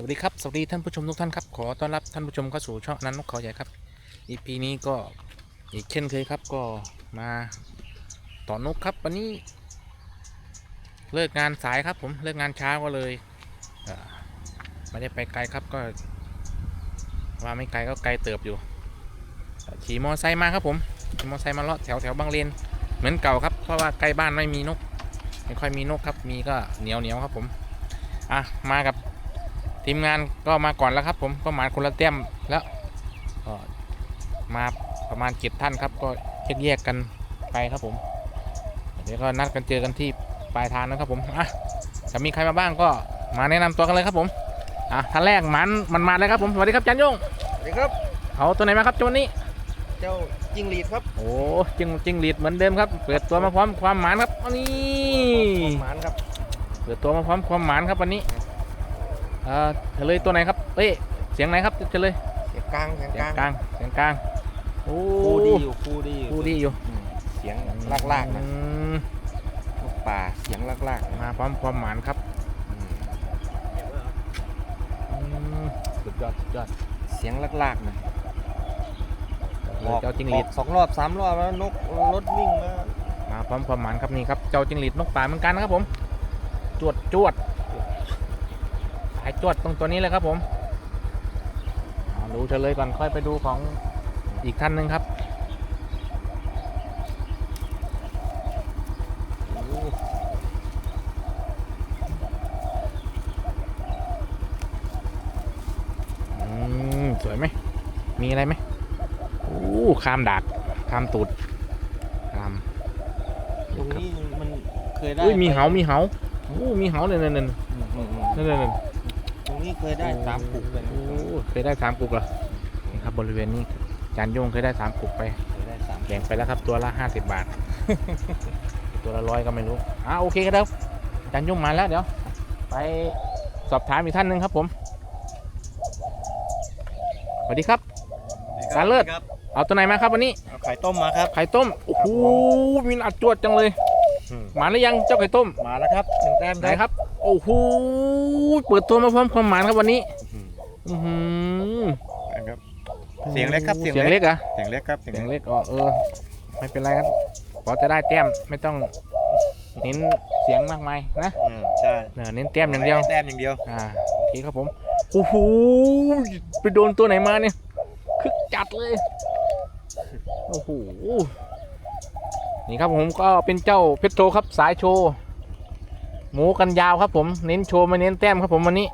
สวัสดีครับ สวัสดีท่านผู้ชมทุกท่านครับ ขอต้อนรับท่านผู้ชมเข้าสู่ช่องนั้นนกเขาใหญ่ครับ EP นี้ก็อีกเช่นเคยครับ ก็มาต่อนกครับ วันนี้ เลิกงานสายครับ ผมเลิกงานเช้าก็เลยเอ่อไม่ได้ไปไกลครับก็ ว่าไม่ไกลก็ไกลเติบอยู่เอ่อขี่มอไซค์มาครับผมขี่มอไซค์มาเลาะแถวแถวบางเลนเหมือนเก่าครับ เพราะว่าใกล้บ้านไม่มีนก ไม่ค่อยมีนกครับ มีก็เหนียวเหนียวๆครับผม อะ มากับ ทีมงานก็มาก่อนแล้วครับ ผมก็มาคนละเต้มแล้วก็มาประมาณเจ็ดท่านครับ ก็แยกๆกันไปครับผมเดี๋ยวก็นัดกันเจอกันที่ปลายทางนะครับผมอะจะมีใครมาบ้างก็มาแนะนำตัวกันเลยครับผมอะท่านแรกมันมันมาเลยครับผมสวัสดีครับจันยงสวัสดีครับเอาตัวไหนมาครับตัวนี้ เจ้าจิงหรีดครับโอ้จิงจิงหลีดเหมือนเดิมครับเปิดตัวมาพร้อมความหมานครับอันนี้หมานครับเปิดตัวมาพร้อมความหมานครับวันนี้เอ่อเฉลยตัวไหนครับเอ้ยเสียงไหนครับเฉลยเสียงกลางเสียงเสีกยงลางกลางเสียงกลางโอ้คู่ดีอยู่คู่ดีอยู่คู่ดีอยู่อืมเสียงลากๆนะอืมนกป่าเสียงลากๆนะมาพร้อมความหมานครับอืมอืมสุดยอดสุดยอดเสียงลากๆนะเลยเจ้าจิงหรีด ออกสองรอบสามรอบแล้วนกรถวิ่งมามาพร้อมความหมานครับนี่ครับ เจ้าจิงหรีดนกป่าเหมือนกันนะครับผม จวดจวดสาย จวดตรงตัวนี้เลยครับผมเอาดูเฉลยก่อนค่อยไปดูของอีกท่านหนึ่งครับโอ้อืมสวยไหม มีอะไรไหมโอ้คามดากคามตูดคามตรงนี้มันเคยได้อุ้ยมีเหามีเหาโอ้มีเหาเนี่ยเนี่ยเนี่ยอืมอืมอืมเนี่ยเนี่ย เนี่ยตรงนี้เคยได้สามปุกเลยนะโอ้เคยได้สามกุกเหรอนี่ครับบริเวณนี้จานโยงเคยได้สามกุกไปเคยได้สามแบ่งไปแล้วครับตัวละห้าสิบบาท ตัวละร้อยก็ไม่รู้อ่าโอเคครับจานโยงมาแล้วเดี๋ยว ไปสอบถามอีกท่านหนึ่งครับผมสวัสดีครับสารเลิศครับเอาตัวไหนมาครับวันนี้เอาไข่ต้มมาครับไข่ต้มโอ้โหมีอัดจวดจังเลยอืมหมาหรือยังเจ้าไข่ต้มมาแล้วครับหนึ่งแต้มไหนครับโอ้โหเปิดตัวมาพร้อมความหมานครับวันนี้อืมอื้อหือครับเสียงเล็กครับเสีเสียยงงเล็เล็กกเหรอะเสียงเล็กครับเสียงเสียงเล็กเล็กอ๋อเออไม่เป็นไรครับพอจะได้แต้มไม่ต้องเน้นเสียงมากมายนะอืมใช่เออเน้นแต้มอย่างเดียว แต้มอย่างเดียวอ่าโอเคครับผมโอ้โหไปโดนตัวไหนมาเนี่ยคึกจัดเลยโอ้โหนี่ครับผมก็เป็นเจ้าเพชรโทครับสายโชว์ หมูกันยาวครับผมเน้นโชว์ไม่เน้นแต้มครับผมวันนี้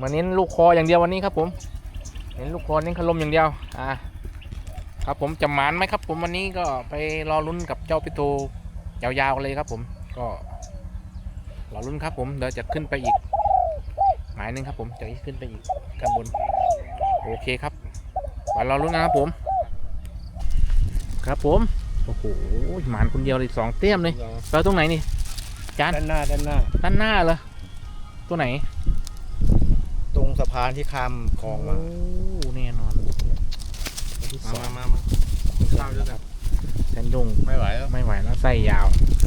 มาเน้นลูกคออย่างเดียววันนี้ครับผม เน้นลูกคอเน้นขลมอย่างเดียวอ่าครับผมจะหมานไหมครับ ผมวันนี้ก็ไปรอลุ้นกับเจ้าเพชรโทยาวๆเลยครับ ผมก็รอลุ้นครับ ผมเดี๋ยวจะขึ้นไปอีก หมายหนึ่งครับ ผมจะขึ้นไปอีกข้างบนโอเคครับไปรอลุ้นกันครับผม ครับผมโอ้โหหมานคนเดียวเลยสองเตี้ยมเลยเราตรงไหนนี่ จานด้านหน้าด้านหน้า ด้านหน้าเหรอตัวไหนตรงสะพานที่ข้ามคลองมาโอ้แน่นอนมามามากินข้าวด้วยกันแซนยงไม่ไหวแล้วไม่ไหวแล้วไส้ยาว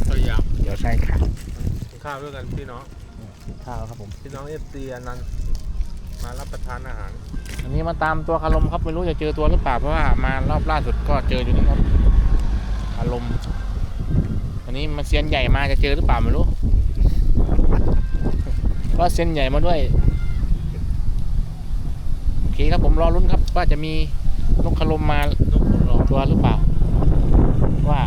พยายามเดี๋ยวไส้ขาดกินข้าวด้วยกันพี่น้องข้าวครับผมพี่น้องเอฟซีอนันต์มารับประทานอาหาร อันนี้มาตามตัวคารมครับไม่รู้จะเจอตัวหรือเปล่าเพราะว่ามารอบล่าสุดก็เจออยู่นี่ครับคารมอั นนี้มาเซียนใหญ่มาจะเจอหรือเปล่าไม่รู้ก็เซียนใหญ่มาด้วยโอเคครับผมรอลุ้นครับ ว่าจะมีนกคารมมานกขุนร้องตัวหรือเปล่า ว่า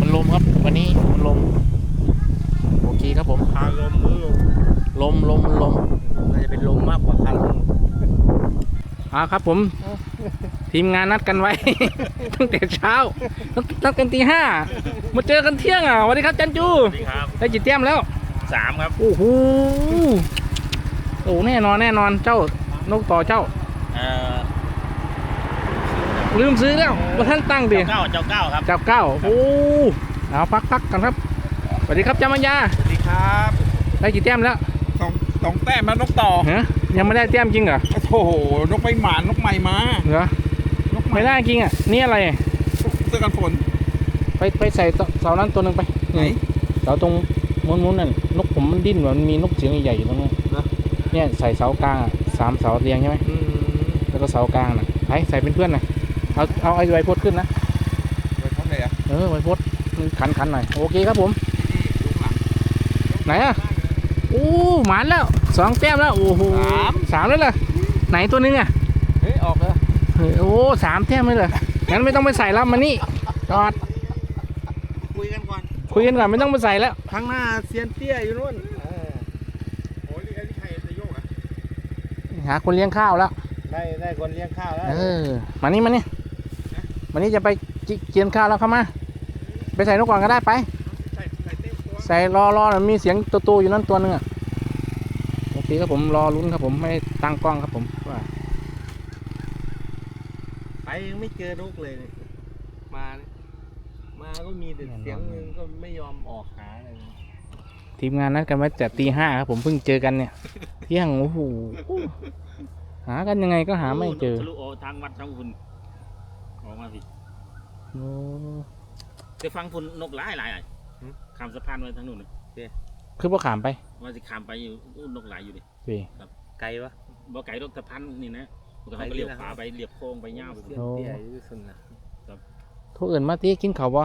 มันลมครับ วันนี้มันลมโอเคครับผมพาลมหรือลมลมลมมันลมน่าจะเป็นลมมากกว่าคันลมอ่าครับผม ทีมงานนัดกันไว้ ตั้งแต่เช้านัดนัดกันตีห้ามาเจอกันเที่ยงอะสวัสดีครับจันจูสวัสดีครับได้จิตเตี้ยมแล้วสามครับโอ้โหโอ้แน่นอนแน่นอนเจ้านกต่อเจ้าเอ่อลืมซื้อแล้วว่าท่านตั้งดิเจ้าเก้าเจ้าเก้าครับเจ้าเก้าโอ้เอาพักพักกันครับสวัสดีครับจามัญญาสวัสดีครับได้กี่แต้มแล้วสองสองแต้มแล้วนกต่อฮะยังไม่ได้แต้มจริงเหรอโอ้โหนกใบหมานนกใหม่มาเหรอนกใหม่ ไม่ได้จริงอะ นี่อะไร เสื้อกันฝน ไปไปใส่เสานั้นตัวหนึ่งไปไหนเสาตรงมุนมุนๆนั่น นกผมมันดิ้นว่ะมันมีนกเสียงใหญ่ๆอยู่ตรงนั้นเนี่ยใส่เสากลางอะสามเสาเรียงใช่ไหมอืมแล้วก็เสากลางนะไปใส่เป็นเพื่อนหน่อยเอาเอาไอ้ใบพดขึ้นนะไปทำไหนอะเออใบพดขันขันหน่อยโอเคครับผม ไหนอะโอ้หมานแล้วสองแต้มแล้วโอ้โหสามแล้วเหรอไหนตัวนึงอะเฮ้ยออกเลยเฮ้ย โอ้สามแต้มเลยเหรองั้นไม่ต้องไปใส่แล้วมานี่จอด คุยกันก่อน คุยกันก่อนไม่ต้องไปใส่แล้ว ข้างหน้าเซียนเตี้ยอยู่นู่นโอ้ยนี่ไอ้ที่ใครจะโยกอะหาคนเลี้ยงข้าวแล้ว ได้ได้คนเลี้ยงข้าวแล้วเออ มานี่มานี่มานี่จะไปจิเกียนข้าวแล้วเข้ามา ไปใส่นกก่อนก็ได้ไป ใส่ใส่เต็มตัวใส่รอรอมีเสียงตัวตัวอยู่นั่นตัวหนึงอะ โอเคครับผมรอลุ้นครับผมไม่ได้ตั้งกล้องครับผมว่าไป ยังไม่เจอนกเลยเนี่ยมาเนี่ยมาก็มีแต่เสียงหนึงก็ไม่ยอมออกหาเลยทีมงานนัดกันไว้แต่ตีห้าครับผมเพิ่งเจอกันเนี่ยเที่ยงโอ้โหหากันยังไงก็หาไม่เจอทะลุออกทางวัดทางฝุ่นออกมาสิโอ้ไปฟังฝุ่นนกหลายหลายอะข้ามสะพานไปทางนู้นน่ะคือพวกขามไปว่าจะข้ามไปอยู่อู้นกหลายอยู่ดิสิไกลวะบ่ไก่รถสะพานนี่นะมัน ก็เขาก็เลี้ยวขวาไปเลี้ยวโค้งไปย่าวไปเซียนเตี้ยอยู่สุดนะทุกอื่นมาตีกินเขาวบ่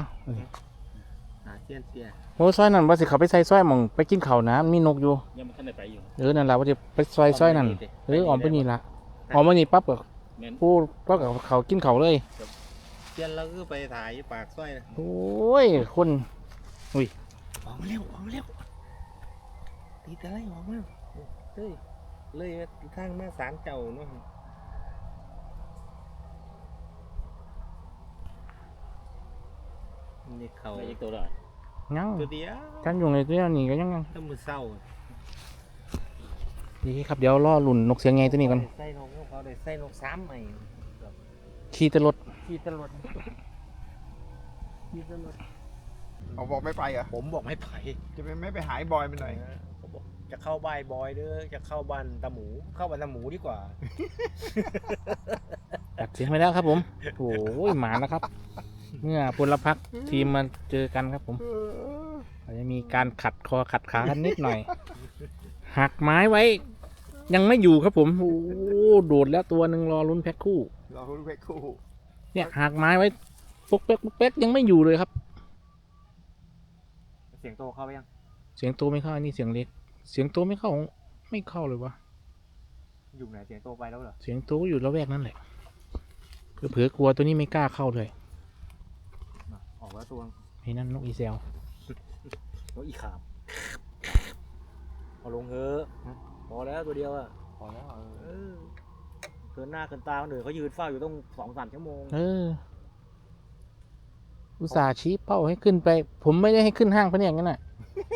หาเซียนเตี้ยโอ้ซอยนั่นว่าสิเขาไปใส่ซอยหมองไปกินข้าวนะมีนกอยู่ยังมันได้ไปอยู่เออนั่นแหละว่าจะไปซอยซอยนั่นเออออมไปนี่ละออมไปนี่ปั๊บก็แม่นพูดปั๊บกับเขากินข้าวเลยเซียนเราก็ไปถ่ายอยู่ปากซอยนะโอ้ยคนออกมาเร็วออกมาเร็วตีแต่ไรออกมาเฮ้ยเลยมาทางหน้าศาลเจ้าเนาะ นี่เขาไปอีกตัวเลยยังตัวเดียวกันอยู่ในตัวนี้ก็ยังยังต้องมือเศร้าดีครับเดี๋ยวรอหลุ่นนกเสียงไงตัวนี้ก่อนใส่นกเขาได้ใส่นกสามใหม่ขี่ตะลดขี่ตลอดขี่ตลอดเอาบอกไม่ไปเหรอะผมบอกไม่ไป จะไปไม่ไปหายบอยมันหน่อยผมบอกจะเข้าบ้านบอยเด้อจะเข้าบ้านตาหมู เข้าบ้านตาหมูดีกว่าตัดเสียงไปแล้วครับผมโอ้ยหมานะครับ เมื่อพลพักทีมมาเจอกันครับผมอาจจะมีการขัดคอขัดขากันนิดหน่อย หักไม้ไว้ ยังไม่อยู่ครับผมโอ้โดดแล้วตัวหนึ่งรอลุ้นแพ็คคู่เราคุณเพชรคู่ เนี่ยหักไม้ไว้ปุ๊กเป๊กปุ๊กเป๊กยังไม่อยู่เลยครับ เสียงโตเข้าไปยัง เสียงโตไม่เข้าอันนี้เสียงเล็ก เสียงโตไม่เข้าไม่เข้าเลยวะอยู่ไหนเสียงโตไปแล้วเหรอ เสียงโตก็อยู่ระแวกนั่นแหละเผื่อๆกลัวตัวนี้ไม่กล้าเข้าเลยออกแล้ วตัวไอ้นั่นนกอีเซลนกอีขามเอาลงเถอะพอแล้วตัวเดียวอะพอแล้วเออเกินหน้าเกินตาคนอื่นเขายืนเฝ้าอยู่ต้องสองสามชั่วโมงเอออุตส่าห์ชี้เป้าให้ขึ้นไป ผมไม่ได้ให้ขึ้นห้างพะเนียดงั้นน่ะ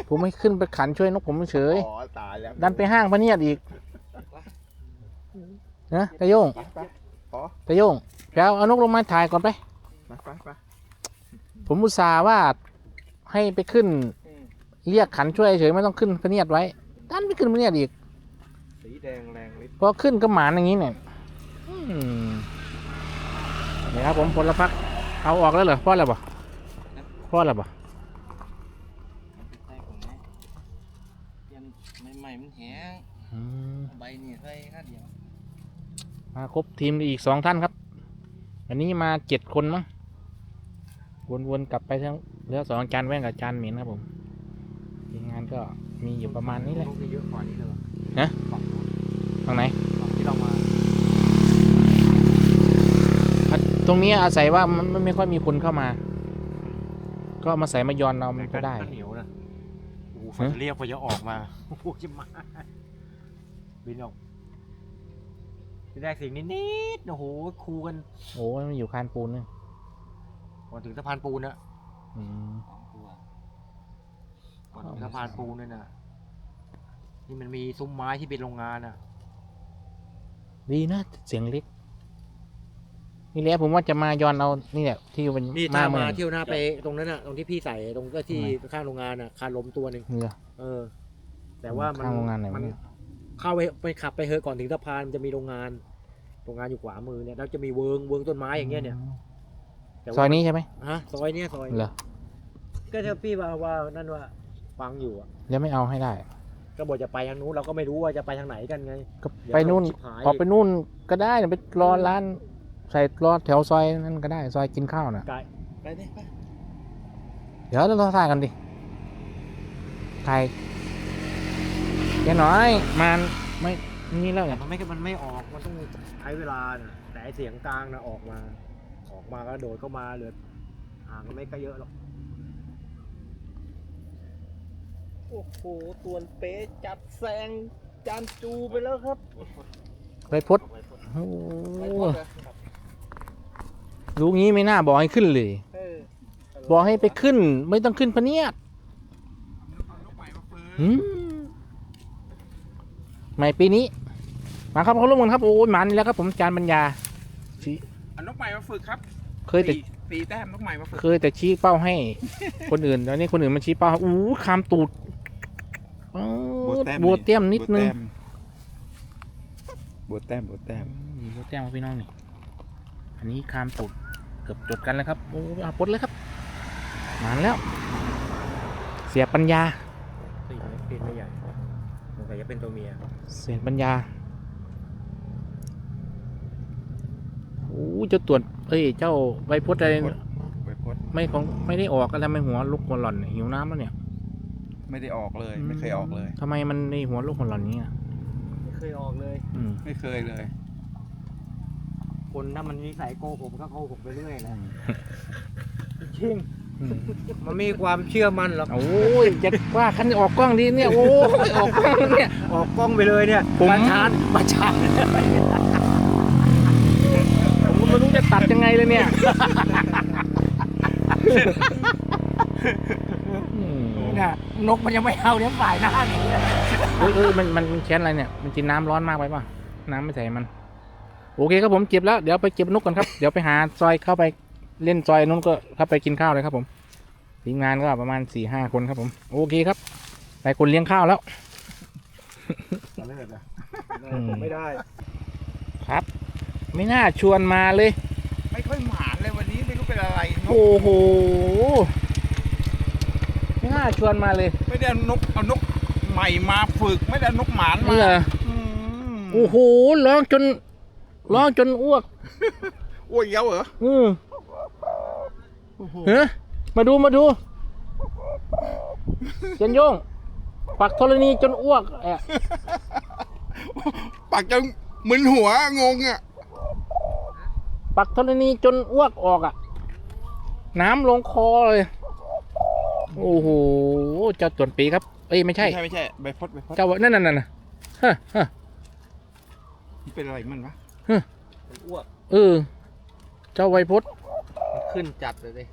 ผมให้ขึ้นไปขันช่วยนกผมเฉยอ๋อตายแล้วดันไปห้างพะเนียดอีกนะตะโยงไปไปขอตะโยงไปเอาเอานกลงมาถ่ายก่อนไปไปไปไป ผมอุตส่าห์ว่าให้ไปขึ้นเรียกขันช่วยเฉยไม่ต้องขึ้นพะเนียดไว้ดันไปขึ้นพะเนียดอีกสีแดงแรงฤทธิ์พอขึ้นก็หมานอย่างนี้เนี่ยอืมนี่ครับผมพลพักเอาออกแล้วเหรอพ่อแล้วบ่พ่อแล้วบ่ใช่ผมนะยันใหม่ๆมันแห้งอืมใบนี่ใส่ค่าเดียวมาครบทีมอีกสองท่านครับ วันนี้มาเจ็ดคนมั้ง วนๆกลับไปทั้งเหลือสองจานแว่งกับจานเหม็นครับผมทีมงานก็มีอยู่ประมาณนี้แหละนกเยอะกว่านี้เลยเหรอฮะ ฝั่งนู้นตรงไหนฝั่งที่เรามาอะตรงนี้อาศัยว่ามันมันไม่ค่อยมีคนเข้ามา ก็มาใส่มายอนเรามันก็ได้ เหนียวนะโอ้โหฮะ เรียกพอจะออกมาโอ้โหจะมาบินออกทีแรกเสียงนิดๆโอ้โหคูกัน โอ้มันอยู่คานปูนนึง ก่อนถึงสะพานปูนนะอืมก่อนถึงสะพานปูนนั่นน่ะนี่มันมีซุ้มไม้ที่เป็นโรงงานอะ ดีนะเสียงเล็ก นี่แหละผมว่าจะมายอนเอานี่แหละที่เป็นนี่ถ้าเมืมาองเที่ยวหน้าไปตรงนั้นอะ ตรงที่พี่ใส่ตรงก็ที่ข้างโรงงานอะคาลมตัวหนึ่งเหนือ เออ แต่ว่ามันข้างโรงงานไหนวะมันเนี่ย เข้าไปไปขับไปเฮอะก่อนถึงสะพานมันจะมีโรงงาน โรงงานอยู่ขวามือเนี่ยแล้วจะมีเวิงเวิงต้นไม้อย่างเงี้ยเนี่ย แต่ว่าซอยนี้ใช่ไหมฮะซอยเนี้ยซอยเหรอก็ถ้าพี่ว่าว่านั่นว่าฟังอยู่อะเดี๋ยวไม่เอาให้ได้ ก็บอกจะไปทางนู้นเราก็ไม่รู้ว่าจะไปทางไหนกันไงก็ไปนู่น เดี๋ยวชิบหายออกไปนู่นก็ได้นะไปรอร้าน ใส่รอแถวซอยนั่นก็ได้ซอยกินข้าวน่ะไกลไปดิไปเดี๋ยวเราถ่ายกันดิถ่ายแกหน่อยมันไม่นี่แล้วแต่เนี่ยมันไม่มันไม่ออกมันต้องใช้เวลานะแต่ไอ้เสียงกลางนะออกมา ออกมาก็โดดเข้ามาเหลือห่างก็ไม่ก็เยอะหรอก โอ้โหตัวนเป๊ะจัดแซงจานจูไปแล้วครับไปพดโอ้โหลูกนี้ไม่น่าบอกให้ขึ้นเลยเออบอกให้ไปขึ้น ไม่ต้องขึ้นพะเนียดหืมใหม่ปีนี้ มาครับเขาร่วมกันครับ โอ้ยมันแล้วครับผมจานปัญญา เอานกใหม่มาฝึกครับเคยแต่สี่สี่แต้มนกใหม่มาฝึกเคยแต่ชี้เป้าให้ คนอื่นตอนนี้คนอื่นมันชี้เป้าอู้คามตูดอ๋อบัวเตี้ยมนิดนึงบัวแต้มบัวแต้มอืมบัวเตี้ยมครับพี่น้องนี่อันนี้คามตูดเกือบจดกันแล้วครับโอ้เอาปลดเลยครับมาแล้ว เสียปัญญาตีนตีนไม่ใหญ่สงสัยจะเป็นตัวเมีย เสียปัญญาโอ้ เจ้าตรวจเอ้ย เจ้าใบพดอะไรไปพดไม่ของไม่ได้ออกก็ทำไมหัวลุกหัวหล่อนเนี่ยหิวน้ำแล้วเนี่ย ไม่ได้ออกเลยไม่เคยออกเลยทำไมมันในหัวลุกหัวหล่อนอย่างนี้อะไม่เคยออกเลย อืมไม่เคยเลย คนถ้ามันนิสัยโกหกก็โกหกไปเรื่อยอืนะมจริงอืมมันมีความเชื่อมั่นหรอกโอ้ยจะว่าคันออกกล้องดีเนี่ยโอ้ยออกกล้องเนี่ย ออกกล้องไปเลยเนี่ยผม ประชานประชานผมก็ไม่รู้ จะตัดยังไงเลยเนี่ยอืมเนี่ยนกมันยังไม่เอาเนี่ยฝ่ายหน้าเนี่ยเอ้ยเอ้ยมันมันมันแค้นอะไรเนี่ย มันกินน้ำร้อนมากไปป่ะ น้ำไม่ใส่มัน โอเคครับผมเก็บแล้ว เดี๋ยวไปเก็บนกก่อนครับ เดี๋ยวไปหาซอยเข้าไปเล่นซอยนู้นก็เข้าไปกินข้าวเลยครับผม ทีมงานก็ประมาณสี่ห้าคนครับผม โอเคครับไปคนเลี้ยงข้าวแล้วเลิศนะอืมไม่ได้ ครับ ไม่น่าชวนมาเลย ไม่ค่อยหมานเลยวันนี้ไม่รู้เป็นอะไรนกโอ้โห ไม่น่าชวนมาเลยไม่ได้เอานกเอานกใหม่มาฝึกไม่ได้เอานกหมานมาเหรออืมโอ้โหร้องจนร้องจนอ้วกอ้วยเย้าเหรออืมเฮ้ยมาดูมาดูเจนโยงปักธรณีจนอ้วกแอะ ปากจะมึนหัวงงอะ ปักธรณีจนอ้วกออกอะ น้ำลงคอเลย โอ้โห เจ้าตวนปีครับ เอ้ยไม่ใช่ ไม่ใช่ไม่ใช่ใบพดใบพดเจ้านั่นนั่นนั่นน่ะฮะฮะมันเป็นอะไรมันวะมันอ้วกเออ เจ้าไวพดมันขึ้นจัดเลยดิ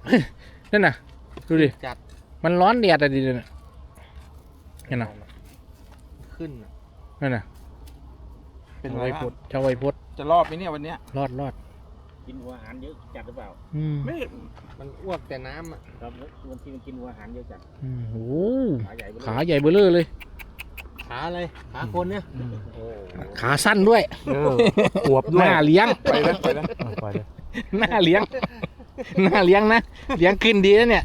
นั่นน่ะ ดูดิ จัดมันร้อนแดดอะดิเนี่ยนั่นน่ะขึ้นน่ะนั่นน่ะเป็นเจ้าอะไรไวพวะดเจ้าไวพดจะรอดไหมเนี่ยวันเนี้ยรอดรอด กินหัวอาหารเยอะจัดหรือเปล่าอืมไม่มันอ้วกแต่น้ำอะครับวันที่มันกินหัวอาหารเยอะจัดอืมโอ้โหขาใหญ่ไปเลยขาใหญ่เบ้อเร่อเลย ขาอะไรขาคนเนี่ยโอ้ขาสั้นด้วยขวบด้หวยน้าเลี้ยง ไปแล้วไปแล้วไปเลยหน้าเลี้ยง หน้าเลี้ยงนะ เลี้ยงขึ้นดีนะเนี่ย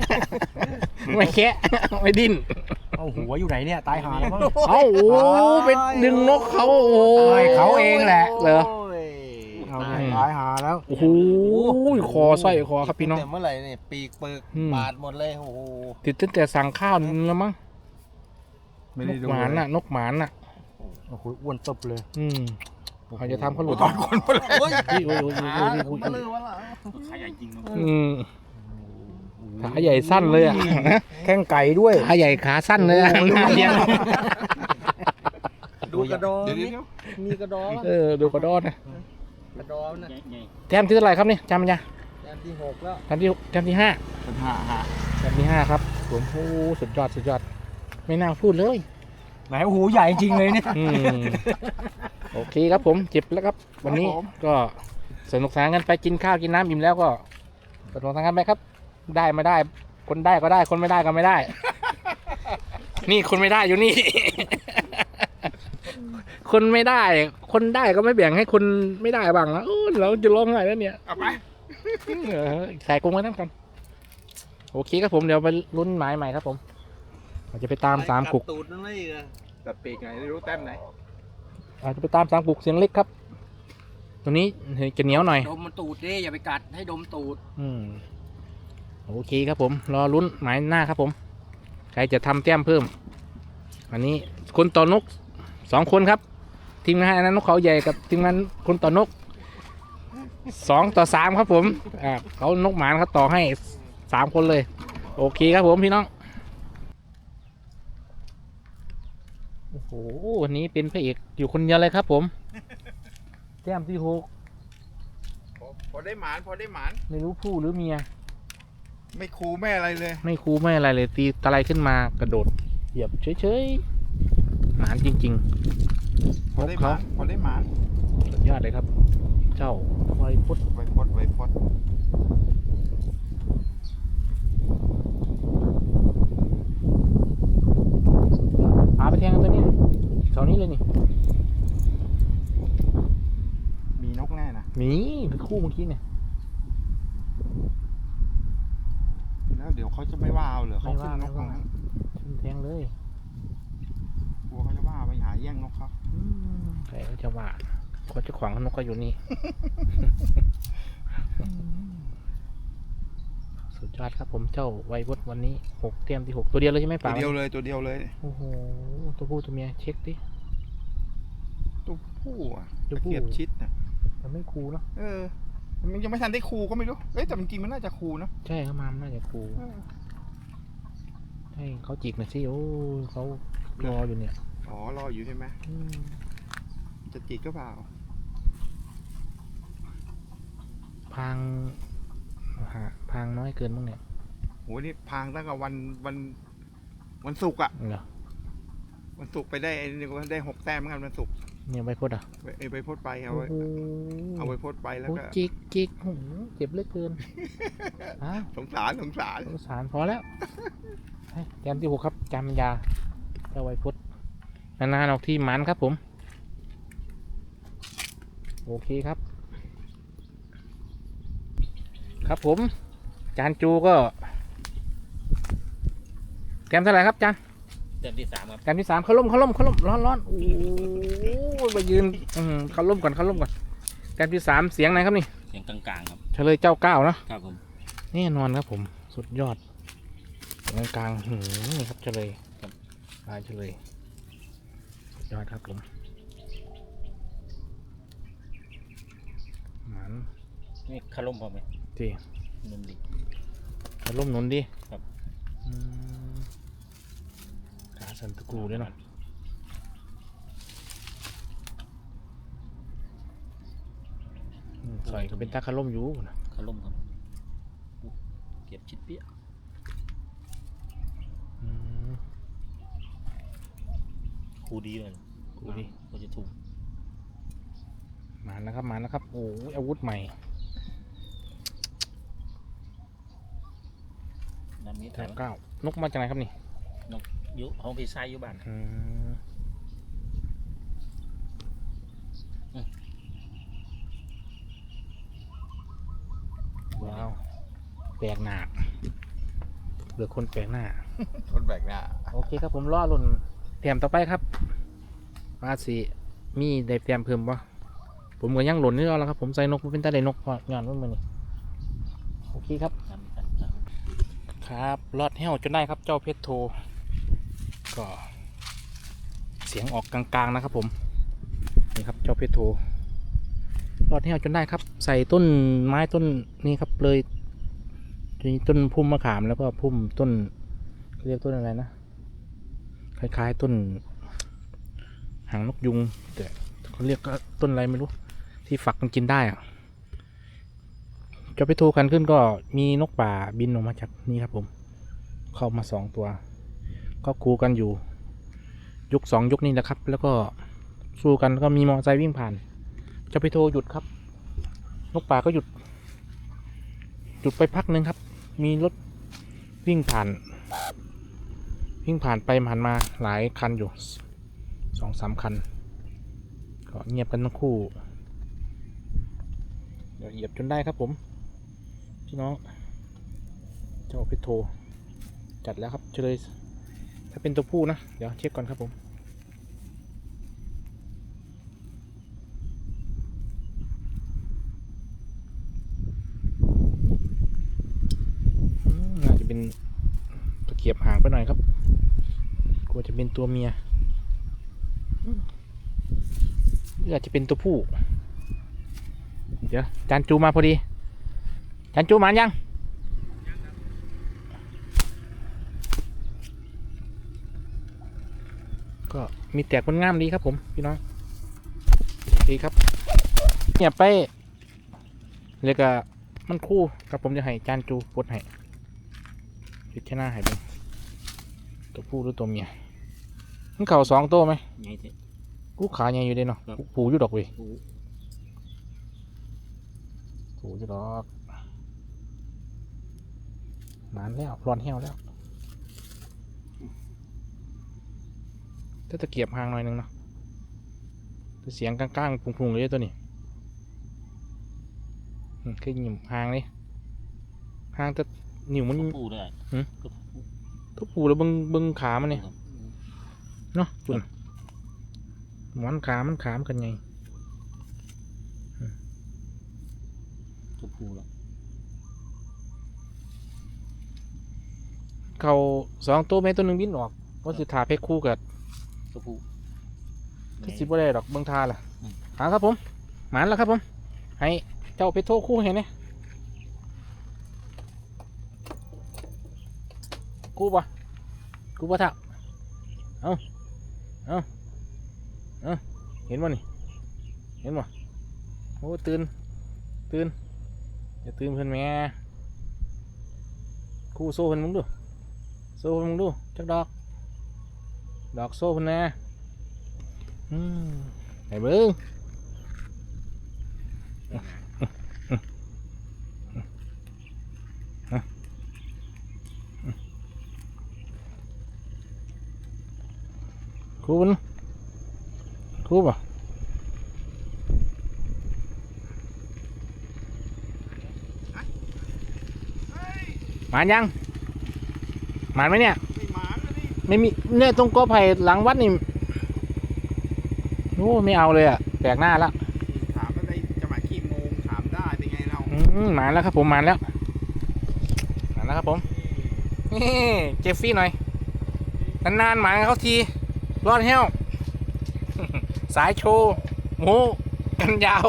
ไม่แคะไม่ดิ้น เอาหัวอยู่ไหนเนี่ย ตายหาแล้วมั้ง เอ้าโอ้ไปดึงนกเขาโอ้โห ตายเขาเองแหละ เหรอ เอาไงตายหาแล้ว โอ้โหคอสร้อยคอครับพี่น้อง แต่เมื่อไหร่เนี่ยปีกเปิกอืม บาดหมดเลยโอ้โหติดตั้งแต่สั่งข้าวแล้วมั้งไม่นได้กดูหมานน่ะ นกหมานน่ะ โอ้โหอ้วนตบเลย อืมเขาจะทำเขาหลุดตอนคนมาเลยโอ้ยอุ้ยอุ้ยอุ้ยอุ้ยอุ้ยมาเลยอุ้ยวะล่ะขาใหญ่จริงเนาะอืมขาใหญ่สั้นเลยอะแข้งไก่ด้วย ขาใหญ่ขาสั้นเลยอะหน้าเลี้ยงดูกระดองเดี๋ยวนี่เดี๋ยวมีกระดองเออดูกระดอนนะ กระดองนะใหญ่ใหญ่แต้มที่เท่าไหร่ครับนี่จำยังแต้มที่หกแล้วแต้มที่แต้มที่ห้าปัญหาหาแต้มที่ห้าครับผมโอ้สุดยอดสุดยอด ไม่น่าพูดเลย ไหนโอ้โหใหญ่จริงเลยเนี่ย อืมโอเคครับผมเจ็บแล้วครับ วันนี้ก็สนุกสนานกันไปกินข้าวกินน้ำอิ่มแล้วก็สนุกสนานกันไปครับ ได้ไม่ได้ คนได้ก็ได้คนไม่ได้ก็ไม่ได้ นี่คนไม่ได้อยู่นี่ คนไม่ได้ คนได้ก็ไม่แบ่งให้คนไม่ได้บ้างนะโอ้เราจะร้องไห้แล้วเนี่ยเอาไปเออใส่กรงไว้นั่นกันโอเคครับผมเดี๋ยวไปลุ้นหมายใหม่ครับผมเราจะไปตามสามขุกกัดตูดนั่นเลยเหรอตัดปีกไหนไม่รู้แต้มไหนอาจจะไปตามสามกุกเสียงเล็กครับ ตัวนี้จะเหนียวหน่อยดมมันตูดดิอย่าไปกัดให้ดมตูด อืมโอเคครับผม รอลุ้นหมายหน้าครับผม ใครจะทำแต้มเพิ่ม อันนี้คนต่อนกสองคนครับ ทีมงานอันนั้นนกเขาใหญ่กับทีมงานคนต่อนกสองต่อสามครับผมอ่าเขานกหมานเขาต่อให้สามคนเลย โอเคครับผมพี่น้องโอ้โหวันนี้เป็นพระเอกอยู่คนเดียวเลยครับผมแต้มที่หกพอพอได้หมานพอได้หมานไม่รู้ผู้หรือเมีย ไม่คูไม่อะไรเลย ไม่คูไม่อะไรเลย ตีตะไลขึ้นมากระโดดเหยียบเฉยๆหมานจริง ๆ พพอวกได้หเขามานพอได้หมานสุดยอดเลยครับ เจ้าไวพุทธไวพดไวพดพาไปแทงกันตัวนี้เสานี้เลยนี่ มีนกแน่นะ มีเป็นคู่เมื่อกี้เนี่ยแล้วเดี๋ยวเขาจะไม่ว่าเอาเหรอเขาไม่ขึ้ว่านนกตรงนั้นขึ้นแทงเลย กลัวเขาจะว่าไปหา แย่งนกเขาอืมใครก็จะว่าเขาจะขวางนกก็อยู่นี่ สุดยอดครับผมเจ้าไวพุทธวันนี้หกเตรียมที่หกตัวเดียวเลยใช่ไหมตัป่าวเดียวเลยตัวเดียวเลย โอ้โหตัวผู้ตัวเมียเช็คดิตัวผู้อะตัวตะผู้เกียบชิดนะมันไม่คูเนาะเออ มันยังไม่ทันได้คูก็ไม่รู้ เอ้ยแต่จริงๆมันน่าจะคูนะใช่เขามามันน่าจะคูเออให้เขาจิกหน่อยสิโอ้เขารออยู่เนี่ย อ๋อรออยู่ใช่ไหมอืมจะจิกก็เปล่า พังหาพังน้อยเกินบ้างเนี่ยโหนี่พางตั้งแต่วันวันวันศุกร์อะเหรอวันศุกร์ไปได้ไอ้นี่ก็ได้หกแต้มเหมือนกันวันศุกร์เนี่ยใบพดอะไปไอ้ไปพดไปเอาโอ้ไว้โหเอาไปพดไปแล้วโอ้ก็จิกจิกโอ้โหเจ็บเหลือเกินอ้าวสงสารสงสารสงสารพอแล้วให้แกมที่หกครับจำยาเจ้าไวพด นานๆออกที่หมันครับผม โอเคครับ ครับผม จานจูก็แกมเท่าไหร่ครับจานเดือนที่สามครับแกมที่สามเขาล่มเขาล่มเขาล่มร้อนร้อนโอ้ยมายืนอื้อหือเขาล่มก่อนเขาล่มก่อนแกมที่สามเสียงไหนครับนี่เสียงกลางๆครับเฉลยเจ้าเก้าเนอะครับผมแน่นอนครับผมสุดยอดกลางกลางๆหืมนี่ครับเฉลยลายเฉลยสุด ยอดครับผมหมันนี่คาร่มพอไหมที่นุ่มดีเขาล่มหนุนดิครับ อืมขาสันตะกรูด้วยเนาะอืมใส่ก็เป็นตาคาร่มอยู่นะคาร่มครับอุ๊ยเก็บชิดเปี้ย อืม ครูดีเลยกูดิก็จะถูกมาแล้วครับมาแล้วครับโอ้ยอาวุธใหม่น้ำนี้แถวเก้านกมาจากไหนครับนี่ยุห้องพี่ชายอยู่บ้านอืมอืมว้าวแปลกหน้าเหลือคนแปลกหน้าคนแบกหน้าโอเคครับผมรอรุ่น เตรียมต่อไปครับมาสิมีได้เตรียมเพิ่มปะผมก็ยังหล่นนี่แล้วครับ ผมใส่นกมันเป็นตาได้นกพองานมันมือนี่โอเคครับ ครับรอดแห้วจนได้ครับเจ้าเพชรโทก็ เสียงออกกลางๆนะครับผมนี่ครับเจ้าเพชรโทรอดแห้วจนได้ครับ ใส่ต้นไม้ต้นนี้ครับเลยมีต้นพุ่มมะขามแล้วก็พุ่มต้นเรียกต้นอะไรนะ คล้าย ๆ ต้น หางนกยุง แต่เขาเรียกก็ต้นอะไรไม่รู้ ที่ฝักมันกินได้อะเจ้าเพชรโทกันขึ้นก็มีนกป่าบินออกมาจากนี่ครับผม เข้ามาสองตัว ก็คูกันอยู่ ยุคสองยุคนี้แหละครับ แล้วก็สู้กันแล้วก็มีมอเตอร์ไซค์วิ่งผ่าน จะไปโทรหยุดครับ นกป่าก็หยุด หยุดไปพักหนึ่งครับ มีรถวิ่งผ่าน วิ่งผ่านไปผ่านมาหลายคันอยู่สองสามคัน ก็เงียบกันทั้งคู่ เดี๋ยวเหยียบจนได้ครับผม พี่น้อง เจ้าพิโทจัดแล้วครับเฉลยถ้าเป็นตัวผู้นะ เดี๋ยวเช็คก่อนครับผมน่าจะเป็นตะเกียบห่างไปหน่อยครับ กลัวจะเป็นตัวเมียหรืออาจจะเป็นตัวผู้ เดี๋ยวจานจูมาพอดีจานจูมายังก็มีแตกมันงามดีครับผมพี่น้องดีครับเนี่ยไปเลยก็มันคู่กับผมจะให้จานจูปลดให้พิจารณาให้เบิ่ง ตัวผู้หรือตัวเมียมันเข่าสองตัวไหมไงเถอะ กูขาใหญ่อยู่เด้เนาะครับ กูผูอยู่ดอกเว้ยกูผูอยู่ดอกนานแล้วร้อนแห้วแล้วถ้าตะเกียบห่างหน่อยหนึงเนาะแต่เสียงก้างๆพุงๆเลยตัวนี้อืมคือหนิ่มห่างเลยห่างแต่นิ้วมันปูได้หืม ก็ ทุกผูแล้วเบึงเบึงขามันเนี่ยครับเนาะจุนหมอนขามันขามนกันไงตัวปูแล้วเขาสองตัวแม่ตัวหนึ่งบินออกว่าสิทาเพชรคู่กับตัวปูก็สิบ่ได้ดอกเบิ่งทาล่ะอืมหาครับผม หมานแล้วครับผม ให้เจ้าไปโทรคู่ให้เนี่ยคู่ ปะคู่ปะท่าเอาเอาเอาเห็นบ่นี่ เห็นบ่โอ้ตื่น ตื่นอย่าตื่นเพิ่นแหม่คู่โซ่เพิ่นมึงดู โซ่เพิ่นมึงดู จักดอก ดอกโซ่เพิ่นแหน่อืมไหนเบิ้ง ครูมันครูป่ะหมานยังหมานไหมเนี่ย ไม่มีเนี่ยตรงกอไผ่หลังวัดนี่โอ้ไม่เอาเลยอะแปลกหน้าละถามอะไรจะมากี่โมงถามได้เป็นไงเราอืมมาแล้วครับผมหมาแล้วหมาแล้วครับผมนี่เจฟฟี่หน่อยนานๆมาเขาที รอดเหี้ยว สายโชว์โมกันยาว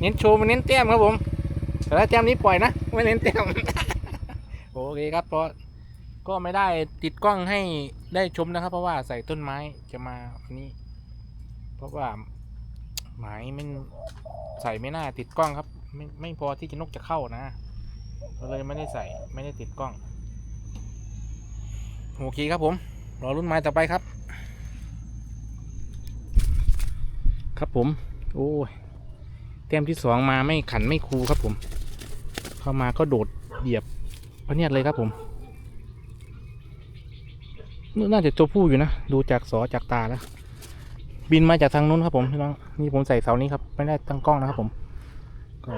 เน้นโชว์ไมันเน้นแต้มครับผมแต่ถ้าแต้มนี้ปล่อยนะ ไม่เน้นแต้ม โอเคครับเพราะก็ไม่ได้ติดกล้องให้ได้ชมนะครับ เพราะว่าใส่ต้นไม้จะมาวันนี้ เพราะว่าหมายมันใส่ไม่น่าติดกล้องครับ ไม่ไม่พอที่จะนกจะเข้านะก็เลยไม่ได้ใส่ไม่ได้ติดกล้องโอเคครับผม รอรุ่นไม้ต่อไปครับ ครับผม โอ้ยแต้มที่สองมาไม่ขันไม่คูครับผม เข้ามาก็โดดเหยียบพะเนียดเลยครับผมน่าจะตัวผู้อยู่นะ ดูจากสอจากตาแล้ว บินมาจากทางนู้นครับผมพี่น้องนี่ผมใส่เสานี้ครับ ไม่ได้ตั้งกล้องนะครับผม ก็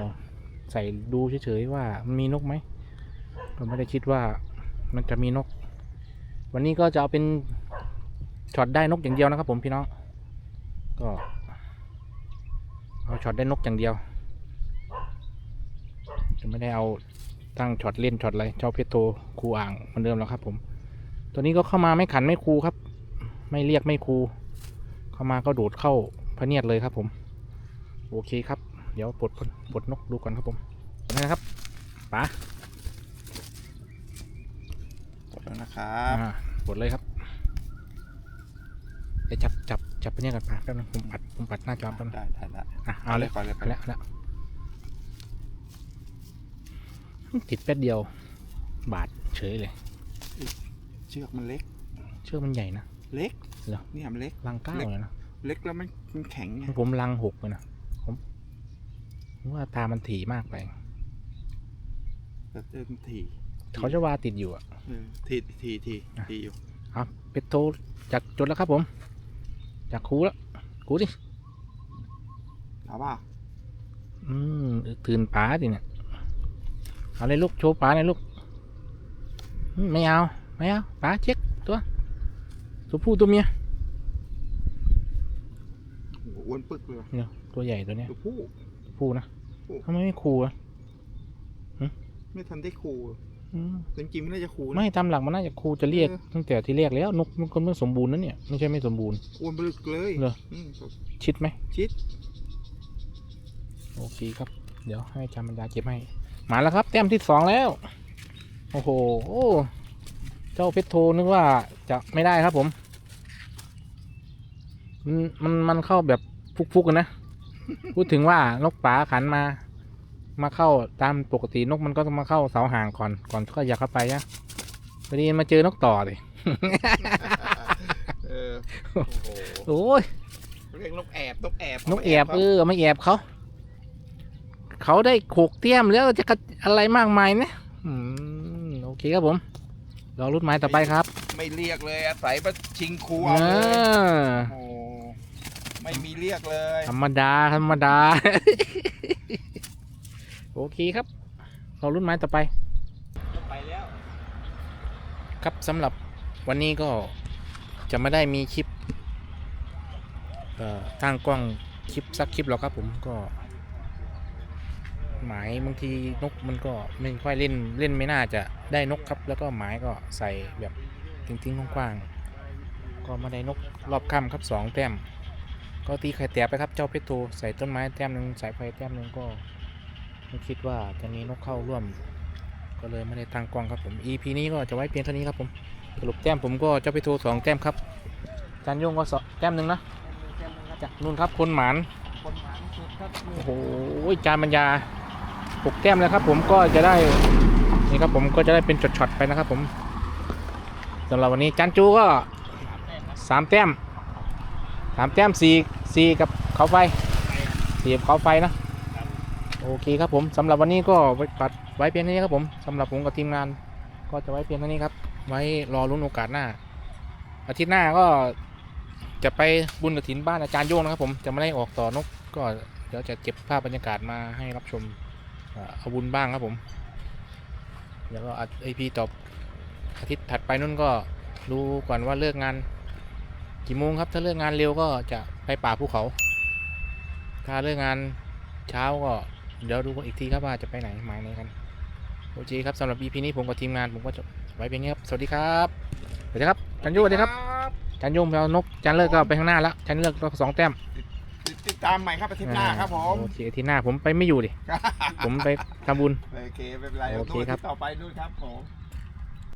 ใส่ดูเฉยๆว่ามันมีนกไหมก็ไม่ได้คิดว่ามันจะมีนก วันนี้ก็จะเอาเป็นช็อตได้นกอย่างเดียวนะครับ ผมพี่น้อง ก็เอาช็อตได้นกอย่างเดียว จะไม่ได้เอาตั้งช็อตเล่นช็อตอะไรเจ้าเพชรโทคูอ่างเหมือนเดิมแล้วครับ ผม ตัวนี้ก็เข้ามาไม่ขันไม่คูครับ ไม่เรียกไม่คู เข้ามาก็โดดเข้าพะเนียดเลยครับ ผม โอเคครับ เดี๋ยวปลดปลดนกดูก่อนครับผมนี่นะครับป๋า ขอบคุณนะครับอ่าปลดเลยครับเดี๋ยวจับจับจับพะเนียดกันป๋าแป๊บนึงผมปัดผมปัดหน้าจอแป๊บนึงได้ได้ละอะเอาเลยก่อนเลยเอาแล้วเอาแล้วติดแป๊บเดียว บาดเฉยเลย เชือกมันเล็ก เชือกมันใหญ่นะเล็กเหรอเนี่ยมันเล็กลังเก้าเลยนะเล็กแล้วมันมันแข็งไงผมลังหกเลยนะผมผมว่าตามันถี่มากไปแต่เติมที เขาจะว่าติดอยู่อะเออทีทีทีทีอยู่ครับเป็ดโทรจากจดแล้วครับผม จากครูแล้วครูดิเอาป่ะอืมตื่นป๋าดิเนี่ยเอาเลยลูกโชว์ป๋าเลยลูกอืมไม่เอา ไม่เอาป๋าเช็คตัวตัวผู้ตัวเมียโอ้โหอ้วนปึกเลยว่ะเนี่ยตัวใหญ่ตัวเนี้ยตัวผู้ตัวผู้นะผู้ทำไมไม่ครูอะไม่ทันได้คูออืม จริงๆไม่น่าจะคูนะ ไม่ตามหลักมันน่าจะครูจะเรียกเออ ตั้งแต่ที่เรียกแล้วนกมันก็ไม่สมบูรณ์นะเนี่ยไม่ใช่ไม่สมบูรณ์ อ้วนบลึกเลยเหรอ มชิดไหมชิดโอเคครับ เดี๋ยวให้อาจารย์บรรยาเก็บให้มาแล้วครับแต้มที่สองแล้วโอ้โหโอ้เจ้าเพชรโทนึกว่าจะไม่ได้ครับผมมันมันมันเข้าแบบฟุกๆกันนะ พูดถึงว่านกป่าขันมา มาเข้าตามปกตินกมันก็ต้องมาเข้าเสาห่างก่อนก่อนก็อยากเข้าไปนะพอดีมาเจอนกต่อเลยเออโอ้โหโอ้ยเรียกนกแอบนกแอบนกแอบเออไม่แอบเขาเขาได้โขกเตี้ยมแล้วจะกระอะไรมากมายนะอืมโอเคครับผมรอรุ่นไม้ต่อไปครับ ไม่เรียกเลยอาศัยมาชิงครูเอเอาเลยอโอ้ไม่มีเรียกเลย ธรรมดาธรรมดา โอเคครับรอรุ่นไม้ต่อไปไปแล้ว ครับสำหรับวันนี้ก็จะไม่ได้มีคลิปตั้งกล้องคลิปสักคลิปหรอกครับผมก็ หมายบางทีนกมันก็ไม่ค่อยเล่นเล่นไม่น่าจะได้นกครับ แล้วก็หมายก็ใส่แบบทิ้งๆกว้างๆก็มาได้นกรอบค่ำครับสองแต้มก็ตีไข่แตกไปครับเจ้าเพชรโทใส่ต้นไม้แต้มหนึ่งสายไฟแต้มหนึ่งก็ ไม่คิดว่าจะมีนกเข้าร่วม ก็เลยไม่ได้ตั้งกล้องครับผม EP นี้ก็จะไว้เพียงเท่านี้ครับผมสรุปแต้มผมก็เจ้าเพชรสองแต้มครับจานยงก็สองแต้มหนึ่งนะจากนู่นครับคนหมานโอ้โหจานบรรยาหกแต้มแล้วครับ ผมก็จะได้นี่ครับผมก็จะได้เป็นช็อตๆไปนะครับ ผมสำหรับวันนี้จานจูก็สามแต้มสามแต้มสี่สี่กับเขาไฟสี่กับเขาไฟนะ โอเคครับผมสำหรับวันนี้ก็ไว้ปัดไว้เพียงเท่านี้ครับผมสำหรับผมกับทีมงาน ก็จะไว้เพียงเท่านี้ครับ ไว้รอลุ้นโอกาสหน้า อาทิตย์หน้าก็จะไปบุญกระถินบ้านอาจารย์โยงนะครับผมจะไม่ได้ออกต่อนกก็เดี๋ยวจะเก็บภาพบรรยากาศมาให้รับชมเอาบุญบ้างครับผมแล้วก็ไอพีตอบอาทิตย์ถัดไปนู่นก็ดูก่อนว่าเลิกงานกี่โมงครับถ้าเลิกงานเร็วก็จะไปป่าภูเขา ถ้าเลิกงานเช้าก็ เดี๋ยวดูกันอีกทีครับว่าจะไปไหนหมายไหนกันโอเคครับสำหรับ EP นี้ผมกับทีมงานผมก็จะไว้เพียงนี้ครับ สวัสดีครับสวัสดีครับจันโยสวัสดีครับจันโยมไปเอานกจันเลิกก็ไปข้างหน้าแล้วจันเลิกก็สองแต้มติดตามใหม่ครับอาทิตย์หน้าครับผมโอเคอาทีหน้าผมไปไม่อยู่ดิผมไปทำบุญโอเคไม่เป็นไรโอเคครับดูาทิตย์ต่อไปนู่นครับผม